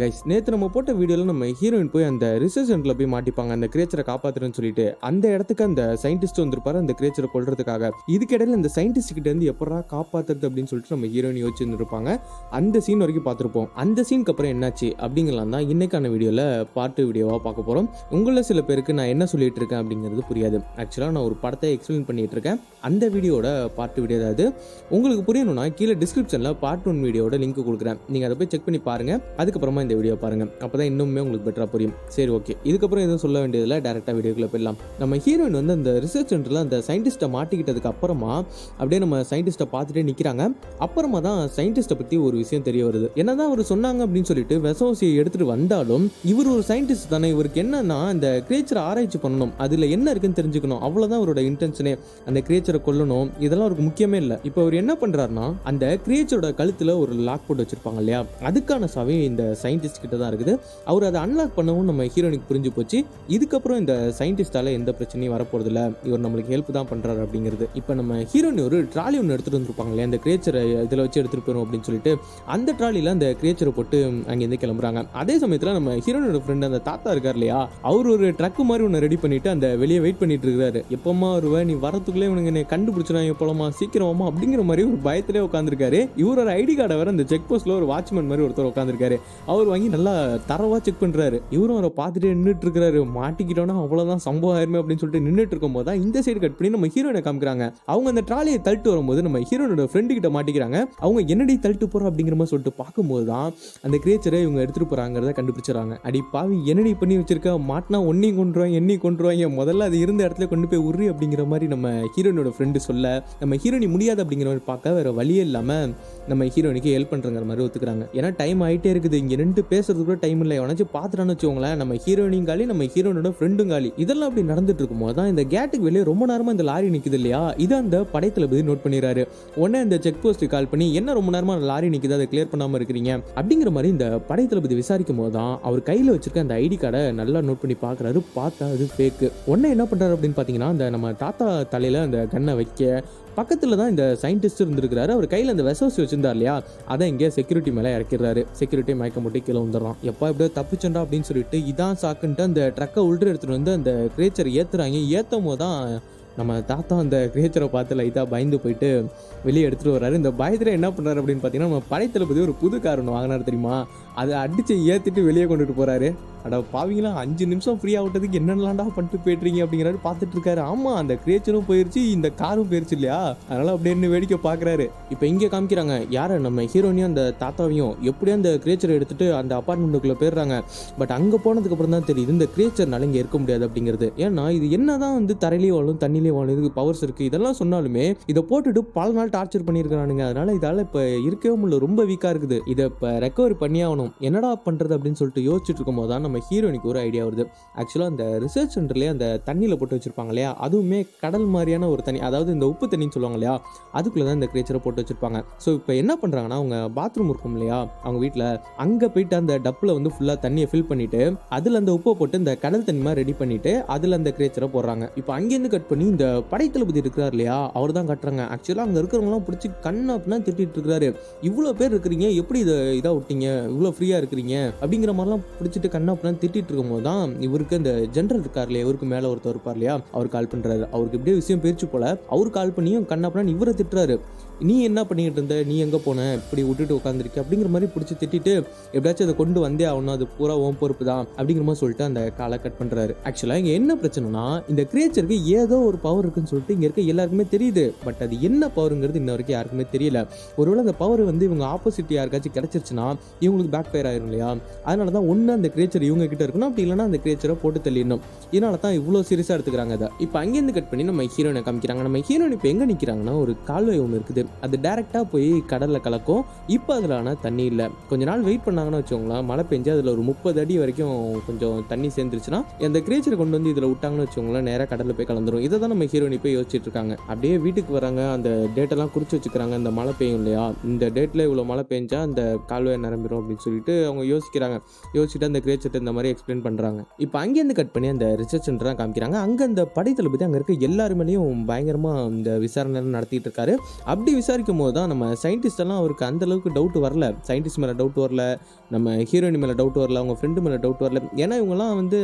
Guys நேற்று நம்ம போட்ட வீடியோவில் நம்ம ஹீரோயின் போய் அந்த ரிசர்ச் சென்டரில் போய் மாட்டிப்பாங்க அந்த கிரேச்சரை காப்பாத்துறேன்னு சொல்லிட்டு. அந்த இடத்துக்கு அந்த சயின்டிஸ்ட் வந்திருப்பாரு அந்த கிரேச்சரை கொள்றதுக்காக இதுக்கிடையில இந்த சயின்டிஸ்ட் கிட்ட இருந்து எப்படா காப்பாத்துறது அப்படின்னு சொல்லிட்டு நம்ம ஹீரோயின் யோசிச்சுருப்பாங்க அந்த சீன் வரைக்கும் பார்த்துருப்போம். அந்த சீனுக்கு அப்புறம் என்னாச்சு அப்படிங்கலாம் தான் இன்னைக்கான வீடியோவில் பாட்டு வீடியோவாக பார்க்க போகிறோம் உங்களில் சில பேருக்கு நான் என்ன சொல்லிட்டு இருக்கேன் அப்படிங்கிறது புரியாது. ஆக்சுவலாக நான் ஒரு படத்தை எக்ஸ்பிளைன் பண்ணிட்டு இருக்கேன். அந்த வீடியோட பாட்டு வீடியோ அதாவது உங்களுக்கு புரியணும்னா கீழே டிஸ்கிரிப்ஷனில் பார்ட் ஒன் வீடியோட லிங்க் கொடுக்குறேன். நீங்கள் அதை போய் செக் பண்ணி பாருங்கள் அதுக்கப்புறமா இந்த வீடியோ பாருங்க. அப்பதான் இன்னுமே உங்களுக்கு பெட்டராக புரியும். சரி ஓகே இதுக்கப்புறம் எதுவும் சொல்ல வேண்டியதில்லை. டேரெக்டாக வீடியோக்குள்ள போயிடலாம். நம்ம ஹீரோயின் வந்து அந்த ரிசர்ச் சென்டரில் அந்த சயின்டிஸ்ட்டை மாட்டிக்கிட்டதுக்கு அப்புறமா அப்படியே நம்ம சயின்டிஸ்ட்டை பார்த்துட்டே நிற்கிறாங்க அப்புறமா தான் சயின்டிஸ்ட்டை பற்றி ஒரு விஷயம் தெரிய வருது. என்னதான் அவர் சொன்னாங்க அப்படின்னு சொல்லிட்டு வெசோசியை எடுத்துட்டு வந்தாலும் இவர் ஒரு சயின்டிஸ்ட் தானே. இவருக்கு என்னன்னா இந்த கிரியேச்சரை ஆராய்ச்சி பண்ணணும். அதில் என்ன இருக்குன்னு தெரிஞ்சுக்கணும். அவ்வளோதான் அவரோட இன்டென்ஷனே அந்த கிரியேச்சரை கொல்லணும். இதெல்லாம் அவருக்கு முக்கியமே இல்லை. இப்போ அவர் என்ன பண்ணுறாருனா அந்த கிரியேச்சரோட கழுத்தில் ஒரு லாக் போட்டு வச்சிருப்பாங்க இல்லையா? அதுக்கான சாவி இந்த சயின்டிஸ்ட் கிட்ட தான் இருக்குது. அவர் அதை அன்லாக் பண்ணவும் நம்ம ஹீரோனுக்கு புரிஞ்சு போச்சு. இதுக்கப்புறம் இந்த சயின்டிஸ்டால எந்த பிரச்சனையும் வரப்போறது இவர் நம்மளுக்கு ஹெல்ப் தான் பண்றாரு அப்படிங்கிறது. இப்போ நம்ம ஹீரோயின் ஒரு ட்ராலி ஒன்று எடுத்துட்டு வந்திருப்பாங்க இல்லையா அந்த கிரேச்சரை இதில் வச்சு எடுத்துட்டு போயிடும் அப்படின்னு சொல்லிட்டு அந்த ட்ராலியில் அந்த கிரியேச்சரை போட்டு அங்கேருந்து கிளம்புறாங்க. அதே சமயத்தில் நம்ம ஹீரோனோட ஃப்ரெண்ட் அந்த தாத்தா இருக்கார் இல்லையா அவர் ஒரு ட்ரக் மாதிரி ஒன்று ரெடி பண்ணிட்டு அந்த வெளியே வெயிட் பண்ணிட்டு இருக்காரு எப்பமா வருவ நீ வரத்துக்குள்ளே இவனுங்க என்னை கண்டுபிடிச்சிடும் எப்போலமா சீக்கிரமா அப்படிங்கிற மாதிரி ஒரு பயத்திலே உட்காந்துருக்காரு இவர் ஒரு ஐடி கார்டை வேற அந்த செக் போஸ்ட்ல ஒரு வாட்ச்மேன் மாதிரி ஒருத்தர் உட்காந்துருக்காரு அவர் வாங்கி நல்லா தரவா செக் பண்றாரு. இவரும் அவரை பார்த்துட்டு நின்றுட்டு இருக்கிறாரு மாட்டிக்கிட்டோன்னா அவ்வளவுதான் சம்பவம் ஆயிருமே அப்படின்னு சொல்லிட்டு நின்றுட்டு இருக்கும்போது தான் இந்த சைடு கட் பண்ணி நம்ம ஹீரோயினை காமிக்கிறாங்க. அவங்க அந்த ட்ராலியை தள்ளிட்டு வரும்போது நம்ம ஹீரோனோட ஃப்ரெண்டு கிட்ட மாட்டிக்கிறாங்க. அவங்க என்னடி தள்ளிட்டு போறோம் அப்படிங்கிற மாதிரி சொல்லிட்டு பார்க்கும்போது தான் அந்த கிரியேச்சரை இவங்க எடுத்துட்டு போறாங்கிறத கண்டுபிடிச்சிடறாங்க. அடி பாவி என்னடி பண்ணி வச்சிருக்க? மாட்டினா ஒன்னையும் கொண்டுருவாங்க என்னையும் கொண்டுருவாங்க முதல்ல அது இருந்த இடத்துல கொண்டு போய் உரு அப்படிங்கிற மாதிரி நம்ம ஹீரோனோட ஃப்ரெண்டு சொல்ல நம்ம ஹீரோனி முடியாது அப்படிங்கிற மாதிரி பார்க்க வேற வழியே இல்லாம நம்ம ஹீரோனிக்கு ஹெல்ப் பண்றங்கிற மாதிரி ஒத்துக்கிறாங்க. ஏன்னா டைம் ஆயிட்டே இருக்குது. இங்க ரெண்டு பேசுறது கூட டைம் இல்லை. எவனாச்சும் பார்த்துட்டான்னு வச்சுக்கோங்களேன் நம்ம ஹீரோனியும் காலி நம்ம ஹீரோயினோட ஃப்ரெண்டும் காலி. இதெல்லாம் அப்படி நடந்துட்டு இருக்கும்போது தான் இந்த கேட்டுக்கு வெளியே ரொம்ப நேரமாக இந்த லாரி நிற்குது இல்லையா? இது அந்த படைத்தளபதி நோட் பண்ணிடுறாரு. உடனே இந்த செக் போஸ்ட்டுக்கு கால் பண்ணி என்ன ரொம்ப நேரமாக லாரி நிற்குது அதை கிளியர் பண்ணாமல் இருக்கிறீங்க? அப்படிங்கிற மாதிரி இந்த படைத்தளபதி விசாரிக்கும் போது தான் அவர் கையில் வச்சிருக்க அந்த ஐடி கார்டை நல்லா நோட் பண்ணி பார்க்கறாரு. பார்த்தா அது ஃபேக்கு உடனே என்ன பண்ணுறாரு அப்படின்னு பார்த்தீங்கன்னா அந்த நம்ம தாத்தா தலையில் அந்த கண்ணை வைக்க பக்கத்தில் தான் இந்த சயின்டிஸ்ட் இருந்திருக்கிறாரு. அவர் கையில் அந்த வெசோசி வச்சிருந்தார் இல்லையா? அதை இங்கே செக்யூரிட்டி மேலே இறக்கிறாரு செக்யூரிட்டி மயக்க முட்டி கீழே வந்துடுறான். எப்போ எப்படியோ தப்பிச்சண்டா அப்படின்னு சொல்லிட்டு இதான் சாக்குன்ட்டு அந்த ட்ரக்கை உள்ற எடுத்துகிட்டு வந்து அந்த கிரேச்சர் ஏற்றுறாங்க ஏற்றும் போது தான் நம்ம தாத்தா அந்த கிரேச்சரை பார்த்து லைட்டாக பயந்து போயிட்டு வெளியே எடுத்துகிட்டு வர்றாரு. இந்த பயத்தில் என்ன பண்ணுறாரு அப்படின்னு பார்த்தீங்கன்னா நம்ம படைத்தளபதி ஒரு புது கார் ஒன்று வாங்கினார் தெரியுமா? அதை அடித்து ஏற்றிட்டு வெளியே கொண்டுட்டு போகிறாரு அட பாவீங்களா அஞ்சு நிமிஷம் ஃப்ரீ ஆகிட்டதுக்கு என்னென்னலாம்டா பண்ணிட்டு போயிட்டுருங்க அப்படிங்கிறாரு பார்த்துட்டு இருக்காரு. ஆமாம் அந்த கிரியேச்சரும் போயிருச்சு இந்த காரும் போயிருச்சு இல்லையா? அதனால அப்படியே வேடிக்கை பார்க்குறாரு. இப்போ இங்கே காமிக்கிறாங்க யாரை? நம்ம ஹீரோனையும் அந்த தாத்தாவையும். எப்படியோ அந்த கிரேச்சரை எடுத்துட்டு அந்த அப்பார்ட்மெண்ட்டுக்குள்ளே போயிடுறாங்க. பட் அங்கே போனதுக்கு அப்புறம் தான் தெரியுது இந்த கிரியேச்சர்னால இங்கே இருக்க முடியாது அப்படிங்கிறது. ஏன்னா இது என்ன தான் வந்து தரையிலேயே வாழும் தண்ணிலேயே வாழும் இதுக்கு பவர்ஸ் இருக்குது இதெல்லாம் சொன்னாலுமே இதை போட்டுட்டு பல நாள் டார்ச்சர் பண்ணியிருக்கிறானுங்க. அதனால இதால் இப்போ இருக்கவே முடியல ரொம்ப வீக்காக இருக்குது. இதை இப்போ ரெக்கவரி பண்ணி ஆகணும். என்னடா பண்ணுறது அப்படின்னு சொல்லிட்டு யோசிச்சுட்டு இருக்கும்போது தான் நம்ம ஹீரோயினுக்கு ஒரு ஐடியா வருது. ஆக்சுவலாக அந்த ரிசர்ச் சென்டர்லேயே அந்த தண்ணியில் போட்டு வச்சுருப்பாங்க இல்லையா? அதுவுமே கடல் மாதிரியான ஒரு தண்ணி அதாவது இந்த உப்பு தண்ணின்னு சொல்லுவாங்க இல்லையா? அதுக்குள்ளே தான் இந்த கிரேச்சரை போட்டு வச்சுருப்பாங்க. ஸோ இப்போ என்ன பண்ணுறாங்கன்னா அவங்க பாத்ரூம் இருக்கும் இல்லையா? அவங்க வீட்டில் அங்கே போயிட்டு அந்த டப்பில் வந்து ஃபுல்லாக தண்ணியை ஃபில் பண்ணிட்டு அதில் அந்த உப்பை போட்டு இந்த கடல் தண்ணி மாதிரி ரெடி பண்ணிட்டு அதில் அந்த கிரேச்சரை போடுறாங்க. இப்போ அங்கேருந்து கட் பண்ணி இந்த படைத்தளபதி இருக்கிறார் இல்லையா? அவர் தான் கட்டுறாங்க. ஆக்சுவலாக அங்கே இருக்கிறவங்களாம் பிடிச்சி கண்ணு அப்படின்னா திட்டிகிட்டு இருக்கிறாரு. இவ்வளோ பேர் இருக்கிறீங்க எப்படி இதை இதாக விட்டீங்க? இவ்வளோ ஃப்ரீயாக இருக்கிறீங்க? அப்படிங்கிற மாதிரிலாம் பிடிச்சிட்டு கண்ணா அப்படின்னா திட்டிட்டு இருக்கும்போது தான் இவருக்கு இந்த ஜென்ரல் இருக்கார் இல்லையா? இவருக்கு மேலே ஒருத்தர் இருப்பார் இல்லையா? அவர் கால் பண்ணுறாரு அவருக்கு இப்படியே விஷயம் பிரிச்சு போல. அவர் கால் பண்ணியும் கண்ணா அப்படின்னா இவரை திட்டுறாரு. நீ என்ன பண்ணிட்டு இருந்த? நீ எங்கே போன? இப்படி விட்டுட்டு உட்காந்துருக்க அப்படிங்கிற மாதிரி பிடிச்சி திட்டிட்டு எப்படியாச்சும் அதை கொண்டு வந்தே ஆகணும். அது பூரா ஓம் பொறுப்பு தான். அப்படிங்கிற மாதிரி சொல்லிட்டு அந்த காலை கட் பண்ணுறாரு ஆக்சுவலாக இங்கே என்ன பிரச்சனைனா இந்த கிரியேச்சருக்கு ஏதோ ஒரு பவர் இருக்குன்னு சொல்லிட்டு இங்கே இருக்க எல்லாருக்குமே தெரியுது. பட் அது என்ன பவருங்கிறது இன்ன வரைக்கும் யாருக்குமே தெரியல. ஒருவேளை அந்த பவர் வந்து இவங்க ஆப்போசிட் யாருக்காச்சும் கிடச்சிருச்சுன்னா இவங்களுக்கு பேக் ஃபயர் ஆயிரும் இல்லையா? அதனால தான் ஒன்று அந்த கிரியேச்சர் இவங்க கிட்ட இருக்கணும். அப்படி இல்லைனா அந்த கிரியேச்சரை போட்டு தள்ளிடணும். இதனால தான் இவ்வளோ சீரியஸாக எடுத்துக்கிறாங்க அதை இப்போ அங்கேருந்து கட் பண்ணி நம்ம ஹீரோனை காமிக்கிறாங்க. நம்ம ஹீரோயின் இப்போ எங்கே நிற்கிறாங்கன்னா ஒரு கால்வாய் ஒன்று இருக்குது. அது டேரெக்டாக போய் கடலில் கலக்கும். இப்போ அதில் ஆனால் தண்ணி இல்லை. கொஞ்ச நாள் வெயிட் பண்ணாங்கன்னு வச்சுக்கோங்களேன். மழை பெஞ்சு அதில் ஒரு முப்பது அடி வரைக்கும் கொஞ்சம் தண்ணி சேர்ந்துருச்சுன்னா அந்த கிரேச்சரை கொண்டு வந்து இதில் விட்டாங்கன்னு வச்சுக்கோங்களேன் நேராக கடலில் போய் கலந்துரும். இதை தான் நம்ம ஹீரோயின் போய் யோசிச்சுட்டு இருக்காங்க. அப்படியே வீட்டுக்கு வராங்க. அந்த டேட்டெல்லாம் குறிச்சு வச்சுக்கிறாங்க. அந்த மழை பெய்யும் இல்லையா? இந்த டேட்டில் இவ்வளோ மழை பெஞ்சா அந்த கால்வாய் நிரம்பிடும் அப்படின்னு சொல்லிட்டு அவங்க யோசிக்கிறாங்க. யோசிச்சுட்டு அந்த கிரேச்சர்ட்ட இந்த மாதிரி எக்ஸ்பிளைன் பண்ணுறாங்க இப்போ அங்கேருந்து கட் பண்ணி அந்த ரிசர்ச் சென்டர் தான் காமிக்கிறாங்க. அங்கே அந்த படைத்தளபதி அங்கே இருக்க எல்லாருமேலேயும் பயங்கரமாக இந்த விசாரணை நடத்திட்டு இருக்காரு. அப்படி விசாரிக்கும் போது தான் நம்ம சயின்டிஸ்டெல்லாம் அவருக்கு அந்தளவுக்கு டவுட் வரல. சயின்டிஸ்ட் மேலே டவுட் வரல நம்ம ஹீரோயின் மேலே டவுட் வரல அவங்க ஃப்ரெண்டு மேலே டவுட் வரல. ஏன்னா இவங்கலாம் வந்து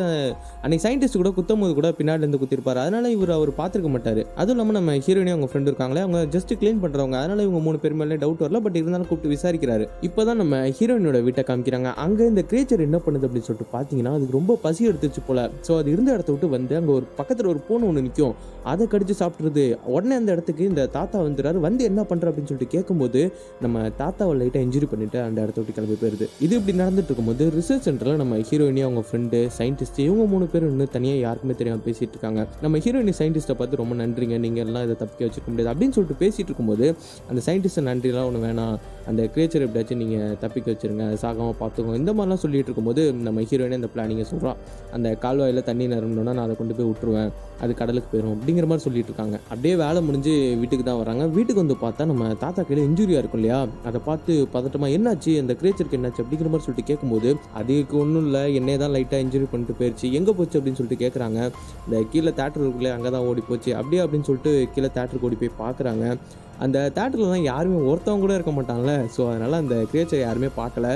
அன்றைக்கி அன்னைக்கு சயின்டிஸ்ட் கூட குத்தும் போது கூட பின்னாடி இருந்து குத்திருப்பாரு. அதனால் இவர் அவர் பார்த்துருக்க மாட்டார். அதுவும் இல்லாமல் நம்ம ஹீரோயினே அவங்க ஃப்ரெண்டு இருக்காங்களே அவங்க ஜஸ்ட் க்ளீன் பண்ணுறவங்க அதனால் இவங்க மூணு பேர் மேலே டவுட் வரல. பட் இருந்தாலும் கூப்பிட்டு விசாரிக்கிறாரு. இப்போதான் நம்ம ஹீரோயினோட வீட்டை காமிக்கிறாங்க. அங்கே இந்த கிரேச்சர் என்ன பண்ணுது அப்படின்னு சொல்லிட்டு பார்த்தீங்கன்னா அதுக்கு ரொம்ப பசி எடுத்துச்சு போல. ஸோ அது இருந்த இடத்த விட்டு வந்து அங்கே ஒரு பக்கத்தில் ஒரு பூனை ஒன்று நிற்கும் அதை கடிச்சு சாப்பிட்றது உடனே அந்த இடத்துக்கு இந்த தாத்தா வந்துடுறாரு. வந்து என்ன பண்ணுற அப்படின்னு சொல்லிட்டு கேட்கும்போது நம்ம தாத்தாவை லைட்டாக இன்ஜுரி பண்ணிட்டு அந்த இடத்த விட்டு கிளம்பி போயிருது. இது இப்படி நடந்துட்டு இருக்கும்போது ரிசர்ச் சென்டரில் நம்ம ஹீரோயினி அவங்க ஃப்ரெண்டு சயின்டிஸ்ட் இவங்க மூணு பேரும் இன்னும் தனியாக யாருக்குமே தெரியாமல் பேசிகிட்டு இருக்காங்க. நம்ம ஹீரோயினி சயின்டிஸ்ட்டை பார்த்து ரொம்ப நன்றிங்க. நீங்கள் எல்லாம் இதை தப்பிக்க வச்சுக்க முடியாது அப்படின்னு சொல்லிட்டு பேசிட்டு இருக்கும்போது அந்த சயின்டிஸ்ட்டை நன்றிலாம் ஒன்று வேணாம். அந்த கிரியேச்சர் எப்படியாச்சும் நீங்கள் தப்பிக்க வச்சிருங்க. சாகாமல் பார்த்துக்கோங்க. இந்த மாதிரிலாம் சொல்லிட்டு இருக்கும்போது நம்ம ஹீரோயினே அந்த பிளானிங்கை சொல்கிறான் அந்த கால்வாயில் தண்ணி நிரம்பினோன்னா நான் அதை கொண்டு போய் விட்டுருவேன். அது கடலுக்கு போயிடும் அப்படிங்கிற மாதிரி சொல்லிட்டு இருக்காங்க. அப்படியே வேலை முடிஞ்சு வீட்டுக்கு தான் வராங்க. வீட்டுக்கு வந்து பார்த்தா நம்ம தாத்தா கையில் இன்ஜுரியாக இருக்கும் இல்லையா? அதை பார்த்து பதட்டமா என்னாச்சு? அந்த கிரேச்சருக்கு என்னாச்சு? அப்படிங்கிற மாதிரி சொல்லிட்டு கேட்கும்போது அதுக்கு ஒன்றும் இல்லை. என்னே தான் லைட்டாக இன்ஜுரி பண்ணிட்டு போயிடுச்சு எங்கே போச்சு? அப்படின்னு சொல்லிட்டு கேட்குறாங்க இந்த கீழே தேட்டர் இருக்குல்ல அங்கே தான் ஓடி போச்சு அப்படியே அப்படின்னு சொல்லிட்டு கீழே தேட்டருக்கு ஓடி போய் பார்க்குறாங்க அந்த தேட்டர்லாம் யாருமே ஒருத்தவங்க கூட இருக்க மாட்டாங்கல்ல. ஸோ அதனால் அந்த கிரியேச்சர் யாருமே பார்க்கல.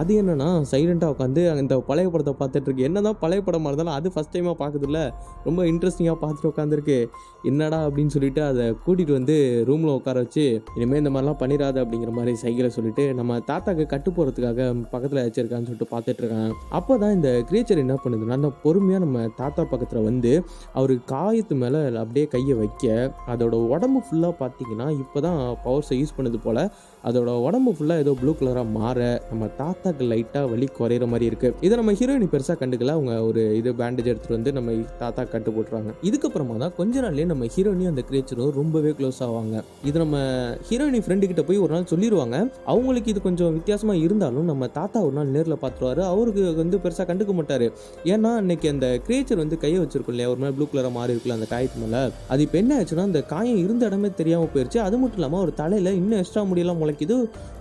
அது என்னென்னா சைலண்ட்டாக உட்காந்து அந்த பழைய படத்தை பார்த்துட்டு இருக்கு. என்னதான் பழைய படமாக இருந்தாலும் அது ஃபஸ்ட் டைமாக பார்க்குதுல்ல ரொம்ப இன்ட்ரெஸ்டிங்காக பார்த்துட்டு உட்காந்துருக்கு என்னடா அப்படின்னு சொல்லிட்டு அதை கூட்டிகிட்டு வந்து ரூமில் உட்கார வச்சு இனிமேல் இந்த மாதிரிலாம் பண்ணிடாது அப்படிங்கிற மாதிரி சைக்கிளை சொல்லிட்டு நம்ம தாத்தாக்கு கட்டு போகிறதுக்காக பக்கத்தில் வச்சிருக்கான்னு சொல்லிட்டு பார்த்துட்டு அப்போ தான் இந்த கிரியேச்சர் என்ன பண்ணுதுன்னா அந்த பொறுமையாக நம்ம தாத்தா பக்கத்தில் வந்து அவர் காயத்து மேலே அப்படியே கையை வைக்க அதோட உடம்பு ஃபுல்லாக பார்த்தீங்கன்னா இப்போ தான் பவர்ஸை யூஸ் பண்ணது போல் அதோட உடம்பு ஃபுல்லாக ஏதோ ப்ளூ கலராக மாற நம்ம தாத்தாக்கு லைட்டாக வலி குறையிற மாதிரி இருக்குது இதை நம்ம ஹீரோயினி பெருசாக கண்டுக்கல அவங்க ஒரு இது பேண்டேஜ் எடுத்துகிட்டு வந்து நம்ம தாத்தா கட்டு போட்டுறாங்க இதுக்கப்புறமா தான் கொஞ்ச நாள்லேயே நம்ம ஹீரோயினியும் அந்த கிரியேச்சரும் ரொம்பவே க்ளோஸ் ஆவாங்க. இது நம்ம ஹீரோயினி ஃப்ரெண்டு கிட்ட போய் ஒரு நாள் சொல்லிடுவாங்க அவங்களுக்கு இது கொஞ்சம் வித்தியாசமாக இருந்தாலும் நம்ம தாத்தா ஒரு நாள் நேரில் பார்த்துருவாரு அவருக்கு வந்து பெருசாக கண்டுக்க மாட்டார். ஏன்னா அன்னைக்கு அந்த கிரியேச்சர் வந்து கையை வச்சிருக்கும் இல்லையா? ஒரு மாதிரி ப்ளூ கலராக மாறி இருக்குல்ல அந்த காயத்து மேலே. அது இப்போ என்ன ஆச்சுன்னா அந்த காயம் இருந்த இடமே தெரியாமல் போயிடுச்சு அது மட்டும் இல்லாமல் ஒரு தலையில் இன்னும் எக்ஸ்ட்ரா முடியெல்லாம் முளைக்குது.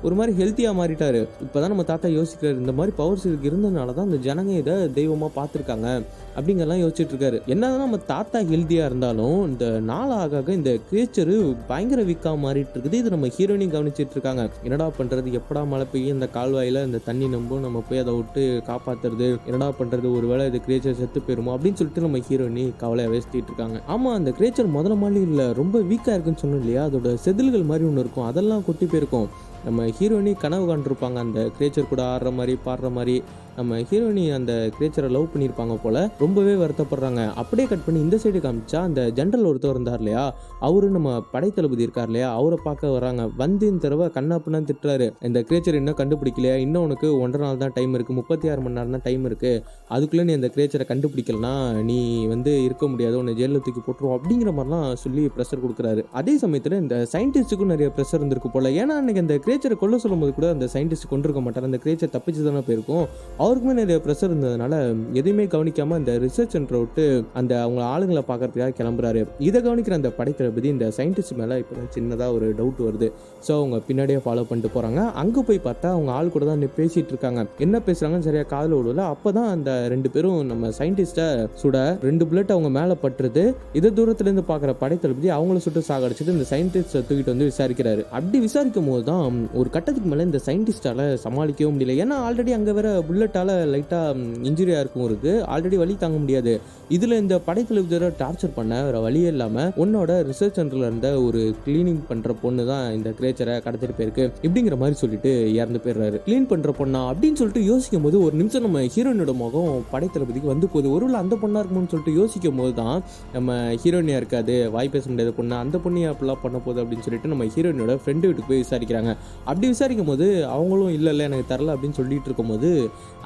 ஒரு மாதிரி ஹெல்த்தியாக மாறிட்டாரு. இப்போ தான் நம்ம தாத்தா யோசிக்கிறார் இந்த மாதிரி பவர்ஸ் இருக்கு இருந்ததுனால தான் அந்த ஜனங்க இதை தெய்வமாக பார்த்துருக்காங்க. அப்படிங்கெல்லாம் யோசிச்சுட்டு இருக்காரு என்னதான் நம்ம தாத்தா ஹெல்த்தியாக இருந்தாலும் இந்த நாள் ஆக ஆக இந்த கிரேச்சரு பயங்கர வீக்காக மாறிட்டு இருக்குது இது நம்ம ஹீரோயினையும் கவனிச்சிட்டு இருக்காங்க என்னடா பண்ணுறது எப்படா மழை பெய்யும் இந்த கால்வாயில் இந்த தண்ணி நம்பும்? நம்ம போய் அதை விட்டு காப்பாத்துறது? என்னடா பண்ணுறது ஒரு வேளை இது கிரேச்சர் செத்து போயிருமோ? அப்படின்னு சொல்லிட்டு நம்ம ஹீரோயினி கவலையை வேஸ்டிட்டு இருக்காங்க ஆமாம் அந்த கிரேச்சர் முதல்ல மாதிரி இல்லை ரொம்ப வீக்காக இருக்குன்னு சொன்னோம் இல்லையா? அதோட செதில்கள் மாதிரி ஒன்று இருக்கும். அதெல்லாம் கொட்டி போயிருக்கும். நம்ம ஹீரோயினி கனவு காண்டிருப்பாங்க அந்த கிரேச்சர் கூட ஆடுற மாதிரி பாடுற மாதிரி நம்ம ஹீரோயினி அந்த கிரேச்சரை லவ் பண்ணியிருப்பாங்க போல ரொம்பவே வருத்தப்படுறாங்க. அப்படியே கட் பண்ணி இந்த சைடு காமிச்சா அந்த ஜென்ரல் ஒருத்தர் இருந்தார் இல்லையா? அவரு நம்ம படைத்தளபதி இருக்கார் இல்லையா? அவரை பார்க்க வராங்க. வந்து இந்த தடவை கண்ணாப்புனா திட்டுறாரு. இந்த கிரேச்சர் இன்னும் கண்டுபிடிக்கலையா? இன்னும் உனக்கு ஒன்றரை நாள் தான் டைம் இருக்கு. முப்பத்தி ஆறு மணி நேரம் தான் டைம் இருக்கு. அதுக்குள்ளே நீ அந்த கிரேச்சரை கண்டுபிடிக்கலனா நீ வந்து இருக்க முடியாது. உன்னை ஜெயிலில் தூக்கி போட்டுருவோம் அப்படிங்கிற மாதிரிலாம் சொல்லி ப்ரெஷர் கொடுக்குறாரு. அதே சமயத்தில் இந்த சயின்டிஸ்ட்டுக்கும் நிறைய ப்ரெஷர் இருந்திருக்கு போல. ஏன்னா அன்னைக்கு அந்த கிரேச்சரை கொல்ல சொல்லும்போது கூட அந்த சயின்டிஸ்ட் கொண்டிருக்க மாட்டார். அந்த கிரேச்சர் தப்பிச்சு தானே போயிருக்கும். அவருக்குமே நிறைய ப்ரெஷர் இருந்ததுனால எதையுமே கவனிக்காம அந்த ரிசர்ச் சென்டரை விட்டு அந்த அவங்க ஆளுங்களை பார்க்கறதுக்காக கிளம்புறாரு. இதை கவனிக்கிற அந்த படைத்தளபதி இந்த சயின்டிஸ்ட் மேலே இப்போ சின்னதாக ஒரு டவுட் வருது. ஸோ அவங்க பின்னாடியே ஃபாலோ பண்ணிட்டு போகிறாங்க அங்கே போய் பார்த்தா அவங்க ஆள் கூட தான் நின்னு பேசிட்டு இருக்காங்க. என்ன பேசுகிறாங்கன்னு சரியாக காதில் விடல. அப்போ தான் அந்த ரெண்டு பேரும் நம்ம சயின்டிஸ்ட்டை சுட ரெண்டு புல்லட் அவங்க மேலே பட்டுறது இதை தூரத்துலேருந்து பார்க்குற படைத்தளபதி அவங்கள சுட்டு சாகடிச்சிட்டு இந்த சயின்டிஸ்ட்டை தூக்கிட்டு வந்து விசாரிக்கிறாரு. அப்படி விசாரிக்கும் போது தான் ஒரு கட்டத்துக்கு மேலே இந்த சயின்டிஸ்ட்டால் சமாளிக்கவும் முடியல. ஏன்னா ஆல்ரெடி அங்கே வேற புல்லட்டால் லைட்டாக இன்ஜுரியாக இருக்கும் இருக்கு. ஆல்ரெடி வழி தாங்க முடியாது. இதில் இந்த படைத்தளபதியோட டார்ச்சர் பண்ண வேற வழியே இல்லாமல் உன்னோட ரிசர்ச் சென்டரில் இருந்த ஒரு கிளீனிங் பண்ணுற பொண்ணு தான் இந்த கிரேச்சரை கடத்திட்டு போயிருக்கு இப்படிங்கிற மாதிரி சொல்லிட்டு இறந்து போயிடுறாரு. க்ளீன் பண்ணுற பொண்ணா? அப்படின்னு சொல்லிட்டு யோசிக்கும் போது ஒரு நிமிஷம் நம்ம ஹீரோயினோட முகம் படைத்தளபதிக்கு வந்து போகுது. ஒருவேளை அந்த பொண்ணாக இருக்கும்னு சொல்லிட்டு யோசிக்கும் போது தான் நம்ம ஹீரோயினியாக இருக்காது வாய் பேச முடியாத பொண்ணு அந்த பொண்ணு அப்படிலாம் பண்ண போகுது அப்படின்னு சொல்லிட்டு நம்ம ஹீரோயினோட ஃப்ரெண்டு வீட்டுக்கு போய் விசாரிக்கிறாங்க. அப்படி விசாரிக்கும் போது அவங்களும் இல்லை இல்லை எனக்கு தரல அப்படின்னு சொல்லிட்டு இருக்கும்போது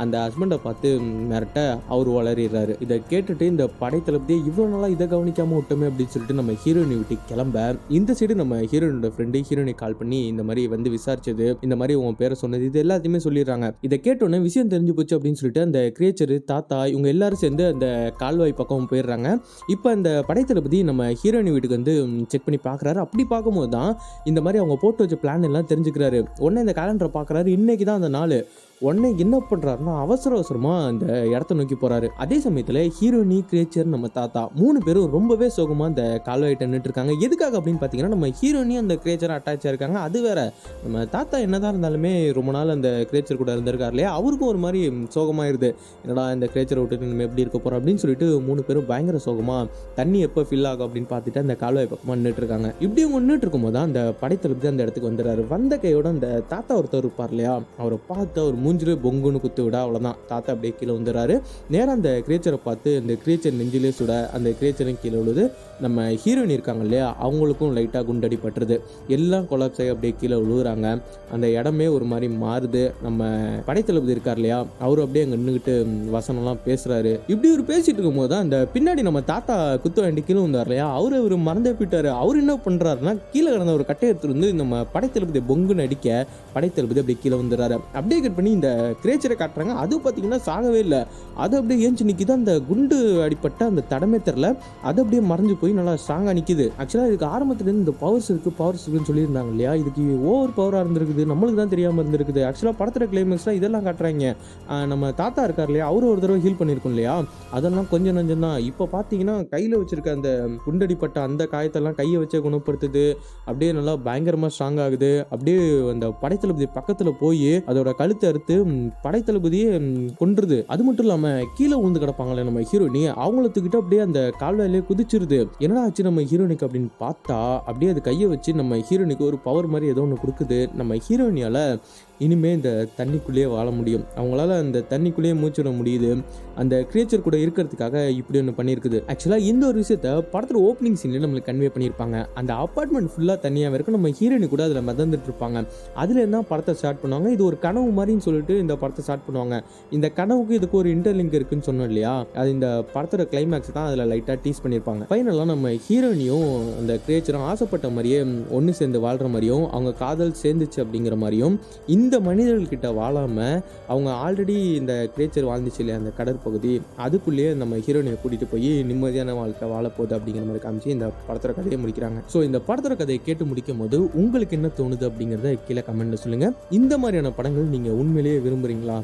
அந்த ஹஸ்பண்டை பார்த்து மிரட்ட அவர் வளரிடுறாரு இதை கேட்டுட்டு இந்த படைத்தளபதியை இவ்வளோ நாளாக இதை கவனிக்காமல் விட்டோமே அப்படின்னு சொல்லிட்டு நம்ம ஹீரோயினை விட்டு கிளம்ப இந்த சைடு நம்ம ஹீரோயினோட ஃப்ரெண்டு ஹீரோயினை கால் பண்ணி இந்த மாதிரி வந்து விசாரிச்சது இந்த மாதிரி உன் பேரை சொன்னது இது எல்லாத்தையுமே சொல்லிடுறாங்க. இதை கேட்டோன்னே விஷயம் தெரிஞ்சு போச்சு அப்படின்னு சொல்லிட்டு அந்த கிரியேச்சர் தாத்தா இவங்க எல்லாரும் சேர்ந்து அந்த கால்வாய் பக்கம் போயிடுறாங்க. இப்போ அந்த படைத்தளபதி நம்ம ஹீரோயினி வீட்டுக்கு வந்து செக் பண்ணி பார்க்குறாரு. அப்படி பார்க்கும்போது தான் இந்த மாதிரி அவங்க போட்டு வச்ச பிளான் எல்லாம் தெரிஞ்சுக்கிறாரு உடனே இந்த கேலண்டரை பார்க்குறாரு. இன்னைக்கு தான் அந்த நாள். உடனே என்ன பண்ணுறாருன்னா அவசர அவசரமாக அந்த இடத்த நோக்கி போகிறாரு அதே சமயத்தில் ஹீரோயினி கிரேச்சர் நம்ம தாத்தா மூணு பேரும் ரொம்பவே சோகமாக அந்த கால்வாய்கிட்ட நின்றுருக்காங்க எதுக்காக அப்படின்னு பார்த்தீங்கன்னா நம்ம ஹீரோயினி அந்த கிரேச்சர் அட்டாச்சாக இருக்காங்க அது வேற நம்ம தாத்தா என்னதான் இருந்தாலுமே ரொம்ப நாள் அந்த கிரேச்சர் கூட இருந்திருக்காரு இல்லையா? அவருக்கும் ஒரு மாதிரி சோகமாயிருது. என்னடா இந்த கிரேச்சரை விட்டுட்டு நம்ம எப்படி இருக்க போகிறோம் அப்படின்னு சொல்லிட்டு மூணு பேரும் பயங்கர சோகமாக தண்ணி எப்போ ஃபில் ஆகும்? அப்படின்னு பார்த்துட்டு அந்த கால்வாய் பக்கமாக நின்றுட்டு இப்படி அவங்க நின்றுட்டு இருக்கும்போது தான் அந்த படைத்தளபதி அந்த இடத்துக்கு வந்துடுறாரு. வந்த கையோட அந்த தாத்தா ஒருத்தர் இருப்பார் இல்லையா? அவரை பார்த்து அவர் மூஞ்சில் பொங்குன்னு குத்து விட அவ்வளோதான் தாத்தா அப்படியே கீழே வந்துடுறாரு. நேராக அந்த கிரேச்சரை பார்த்து அந்த கிரியேச்சர் நெஞ்சிலே சுட அந்த கிரியேச்சரும் கீழே விழுது. நம்ம ஹீரோயின் இருக்காங்க இல்லையா அவங்களுக்கும் லைட்டாக குண்டடி பட்டுருது. எல்லாம் கொலாப்ஸ் ஆகி அப்படியே கீழே விழுகுறாங்க. அந்த இடமே ஒரு மாதிரி மாறுது. நம்ம படைத்தளபதி இருக்கார் இல்லையா அவரு அப்படியே அங்கே நின்றுக்கிட்டு வசனம்லாம் பேசுகிறாரு இப்படி ஒரு பேசிகிட்டு இருக்கும்போது தான் அந்த பின்னாடி நம்ம தாத்தா குத்து வேண்டி கீழே வந்தார் இல்லையா அவர் அவர் மறந்தே போயிட்டார். அவர் என்ன பண்ணுறாருன்னா கீழே கிடந்த ஒரு கட்டையத்தில் வந்து நம்ம படைத்தளபதி பொங்குன்னு அடிக்க படைத்தளபதி அப்படியே கீழே வந்துடுறாரு. அப்படியே கட் பண்ணி இந்த கிரேச்சரை காட்டுறாங்க. அது பார்த்தீங்கன்னா சாகவே இல்லை. அது அப்படியே ஏஞ்சி நிற்கிது அந்த குண்டு அடிப்பட்ட அந்த தடமே தெரில அது அப்படியே மறைஞ்சு போய் நல்லா ஸ்ட்ராங்காக நிற்கிது ஆக்சுவலாக இதுக்கு ஆரம்பத்துலேருந்து இந்த பவர்ஸ் இருக்குது பவர்ஸ் இருக்குன்னு சொல்லியிருந்தாங்க இல்லையா? இதுக்கு ஓவர் பவராக இருந்திருக்குது. நம்மளுக்கு தான் தெரியாமல் இருந்திருக்குது. ஆக்சுவலாக படத்தில் கிளைமேக்ஸில் இதெல்லாம் காட்டுறாங்க. நம்ம தாத்தா இருக்கார் இல்லையா? அவரு ஒரு தடவை ஹீல் பண்ணியிருக்கோம் இல்லையா? அதெல்லாம் கொஞ்சம் நஞ்சம் தான். இப்போ பார்த்தீங்கன்னா கையில் வச்சுருக்க அந்த குண்டடிப்பட்ட அந்த காயத்தெல்லாம் கையை வச்சே குணப்படுத்துது. அப்படியே நல்லா பயங்கரமாக ஸ்ட்ராங் ஆகுது அப்படியே அந்த படைத்தளபதி பக்கத்தில் போய் அதோட கழுத்தை அறுத்து பார்த்து படைத்தளபதியே கொன்றுது. அது மட்டும் இல்லாமல் கீழே உழுந்து கிடப்பாங்களே நம்ம ஹீரோயினி அவங்கள தூக்கிட்டு அப்படியே அந்த கால்வாயிலே குதிச்சிருது. என்னடா ஆச்சு நம்ம ஹீரோயினுக்கு அப்படின்னு பார்த்தா அப்படியே அது கையை வச்சு நம்ம ஹீரோயினுக்கு ஒரு பவர் மாதிரி ஏதோ ஒன்று கொடுக்குது. நம்ம ஹீரோயினியால் இனிமே இந்த தண்ணிக்குள்ளேயே வாழ முடியும். அவங்களால அந்த தண்ணிக்குள்ளேயே மூச்சு விட முடியுது. அந்த கிரியேச்சர் கூட இருக்கிறதுக்காக இப்படி ஒன்று பண்ணியிருக்குது. ஆக்சுவலாக இந்த ஒரு விஷயத்த படத்தில் ஓப்பனிங் சீன்லேயே நம்மளுக்கு கன்வே பண்ணியிருப்பாங்க. அந்த அப்பார்ட்மெண்ட் ஃபுல்லாக தனியாக இருக்கும் நம்ம ஹீரோயினி கூட அதில் மிதந்துட்டு இருப்பாங்க. அதில் தான் படத்தை ஸ்டார்ட் பண்ணுவாங்க? இது ஒரு கனவு மாதிரின்னு சொல்லி சொல்லிட்டு இந்த படத்தை ஸ்டார்ட் பண்ணுவாங்க. இந்த கனவுக்கு இதுக்கு ஒரு இன்டர்லிங்க் இருக்குன்னு சொன்னோம் இல்லையா? அது இந்த படத்தோட கிளைமேக்ஸ் தான் அதில் லைட்டாக டீஸ் பண்ணியிருப்பாங்க. ஃபைனலாக நம்ம ஹீரோனியும் அந்த கிரியேச்சரும் ஆசைப்பட்ட மாதிரியே ஒன்று சேர்ந்து வாழ்கிற மாதிரியும் அவங்க காதல் சேர்ந்துச்சு அப்படிங்கிற மாதிரியும் இந்த மனிதர்கள்கிட்ட வாழாமல் அவங்க ஆல்ரெடி இந்த கிரியேச்சர் வாழ்ந்துச்சு இல்லையா அந்த கடற்பகுதி அதுக்குள்ளேயே நம்ம ஹீரோயினை கூட்டிகிட்டு போய் நிம்மதியான வாழ்க்கை வாழப்போகுது அப்படிங்கிற மாதிரி காமிச்சு இந்த படத்தோட கதையை முடிக்கிறாங்க. ஸோ இந்த படத்தோட கதையை கேட்டு முடிக்கும் போது உங்களுக்கு என்ன தோணுது அப்படிங்கிறத கீழே கமெண்ட்டில் சொல்லுங்கள் இந்த மாதிரியான படங்கள் நீங்கள் உண்மையிலேயே விரும்புகிறீங்களா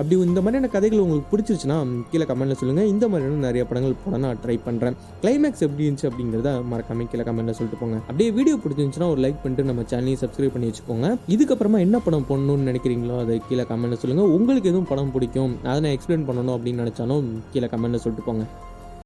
அப்படி இந்த மாதிரியான கதைகள் உங்களுக்கு பிடிச்சிருச்சுன்னா கீழே கமெண்ட்டில் சொல்லுங்கள் இந்த மாதிரியான நிறைய படங்கள் போட நான் ட்ரை பண்ணுறேன் கிளைமேக்ஸ் எப்படி இருந்துச்சு அப்படிங்கிறத மறக்காம கீழே கமெண்ட்டில் சொல்லிட்டு போங்க. அப்படியே வீடியோ பிடிச்சிருந்துச்சுன்னா ஒரு லைக் பண்ணிட்டு நம்ம சேனலையும் சப்ஸ்கிரைப் பண்ணி வச்சுக்கோங்க. இதுக்கப்புறமா என்ன படம் பண்ணணும்னு நினைக்கிறீங்களோ அதை கீழே கமெண்ட்டில் சொல்லுங்கள் உங்களுக்கு எதுவும் படம் பிடிக்கும் அதை நான் எக்ஸ்பிளைன் பண்ணணும் அப்படின்னு நினச்சாலும் கீழே கமெண்ட்டில் சொல்லிட்டு போங்க.